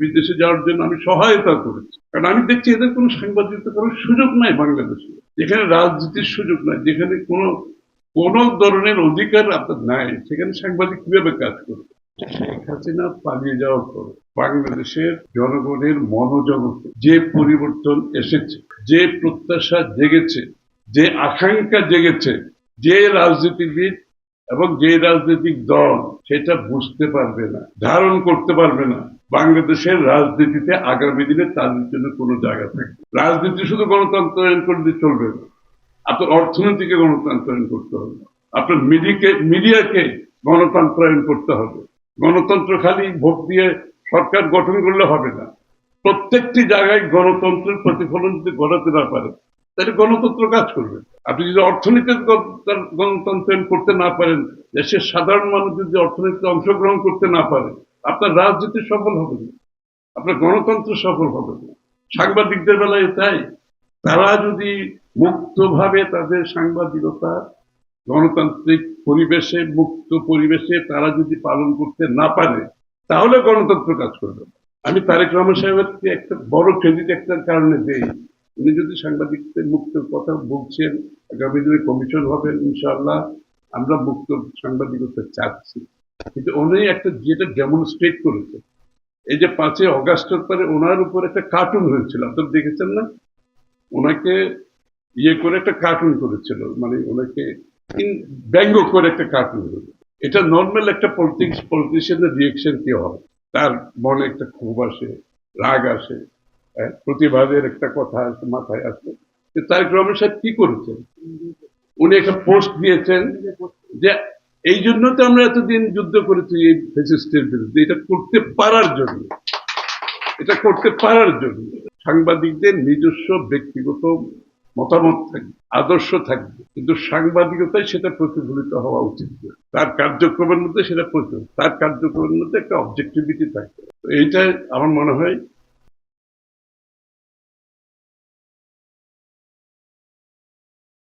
বিদেশে যাওয়ার জন্য আমি সহায়তা করেছি। কারণ আমি দেখছি এদের কোনো সাংবাদিকতা করার সুযোগ নাই বাংলাদেশে। যেখানে রাজনীতির সুযোগ নাই, যেখানে কোনো, কোন ধরনের অধিকার আপনার নাই, সেখানে সাংবাদিক কীভাবে কাজ করবে? শেখ হাসিনা পালিয়ে যাওয়ার পর বাংলাদেশের জনগণের মনোজগতে যে পরিবর্তন এসেছে, যে প্রত্যাশা জেগেছে, যে আকাঙ্ক্ষা জেগেছে, যে রাজনীতিবিদ এবং যে রাজনৈতিক দল, সেটা বুঝতে পারবে না, ধারণ করতে পারবে না। বাংলাদেশের রাজনীতিতে আগামী দিনে তাদের জন্য কোনো জায়গা থাকবে রাজনীতি শুধু গণতন্ত্রায়ন করলে চলবে না। আপনার অর্থনীতিকে গণতন্ত্রায়ন করতে হবে আপনার মিডিয়াকে মিডিয়াকে গণতন্ত্রায়ন করতে হবে। গণতন্ত্র খালি ভোট দিয়ে সরকার গঠন করলে হবে না। প্রত্যেকটি জায়গায় গণতন্ত্রের প্রতিফলন যদি ঘটাতে না পারে, তাহলে গণতন্ত্র কাজ করবে আপনি যদি তার গণতন্ত্রায়ন করতে না পারেন, দেশের সাধারণ মানুষ যদি অর্থনীতিতে অংশগ্রহণ করতে না পারে আপনার রাজনীতি সফল হবে না। আপনার গণতন্ত্র সফল হবে না। সাংবাদিকদের বেলায় তাই। তারা যদি মুক্তভাবে তাদের সাংবাদিকতা, গণতান্ত্রিক পরিবেশে, মুক্ত পরিবেশে তারা যদি পালন করতে না পারে, তাহলে গণতন্ত্র কাজ করবে আমি তারেক রহমান সাহেবকে একটা বড় ক্রেডিট একটা কারণে দেই। উনি যদি সাংবাদিকদের মুক্ত কথা বলছেন, আগামী দিনে কমিশন হবেন ইনশাআল্লাহ আমরা মুক্ত সাংবাদিকতা চাচ্ছি। কিন্তু উনি একটা যেটা ডেমনস্ট্রেট করেছে এই যে পাঁচই অগাস্টের পরে ওনার উপর একটা কার্টুন হয়েছিল আপনারা দেখেছেন না? ওনাকে ইয়ে করে একটা কার্টুন করেছিল মানে ওনাকে ব্যঙ্গ করে একটা কার্টুন হলো। এটা নর্মাল একটা পলিটিক্স পলিটিশিয়ানের রিয়েকশন কি হয়? তার মনে একটা ক্ষোভ আসে রাগ আসে হ্যাঁ, প্রতিবাদের একটা কথা আসে মাথায় আসে। তারেক রহমান সাহেব কি করেছেন? উনি একটা পোস্ট দিয়েছেন যে এই জন্য তো আমরা এতদিন যুদ্ধ করেছি এই ফেসিস্টের বিরুদ্ধে। এটা করতে পারার জন্য। এটা করতে পারার জন্য। সাংবাদিকদের নিজস্ব ব্যক্তিগত মতামত থাকবে, আদর্শ থাকবে। কিন্তু সাংবাদিকতায় সেটা প্রতিফলিত হওয়া উচিত। তার কার্যক্রমের মধ্যে সেটা প্রতিফলিত, তার কার্যক্রমের মধ্যে একটা অবজেক্টিভিটি থাকবে। এইটা আমার মনে হয়